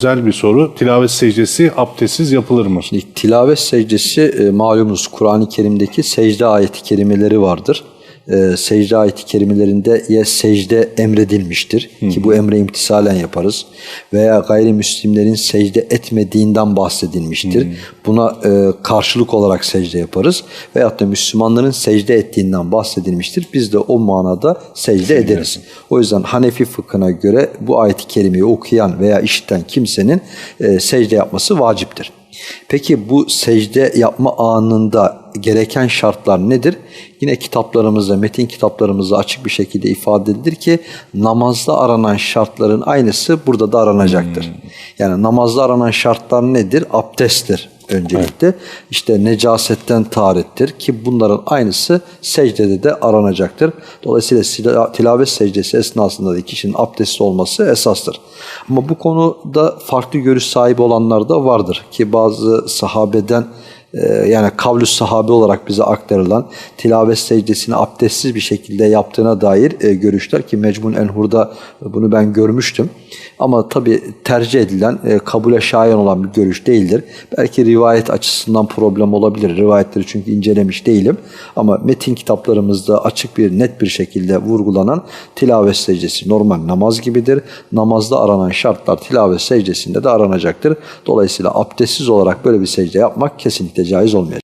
Özel bir soru. Tilavet secdesi abdestsiz yapılır mı? Tilavet secdesi e, malumunuz Kur'an-ı Kerim'deki secde ayeti kerimeleri vardır. E, secde ayeti kerimelerinde ya secde emredilmiştir ki bu emre imtisalen yaparız veya gayrimüslimlerin secde etmediğinden bahsedilmiştir. Buna e, karşılık olarak secde yaparız veyahut da Müslümanların secde ettiğinden bahsedilmiştir. Biz de o manada secde ederiz. O yüzden Hanefi fıkhına göre bu ayeti kerimeyi okuyan veya işiten kimsenin e, secde yapması vaciptir. Peki bu secde yapma anında gereken şartlar nedir? Yine kitaplarımızda, metin kitaplarımızda açık bir şekilde ifade edilir ki namazda aranan şartların aynısı burada da aranacaktır. Yani namazda aranan şartlar nedir? Abdesttir öncelikle. İşte necasetten taharettir ki bunların aynısı secdede de aranacaktır. Dolayısıyla sila- tilavet secdesi esnasında da kişinin abdestli olması esastır. Ama bu konuda farklı görüş sahibi olanlar da vardır ki bazı sahabeden yani kavlü sahabe olarak bize aktarılan tilavet secdesini abdestsiz bir şekilde yaptığına dair e, görüşler ki Mecmun Enhur'da bunu ben görmüştüm. Ama tabi tercih edilen, e, kabule şayan olan bir görüş değildir. Belki rivayet açısından problem olabilir. Rivayetleri çünkü incelemiş değilim. Ama metin kitaplarımızda açık bir, net bir şekilde vurgulanan tilavet secdesi normal namaz gibidir. Namazda aranan şartlar tilavet secdesinde de aranacaktır. Dolayısıyla abdestsiz olarak böyle bir secde yapmak kesinlikle caiz olmayacak.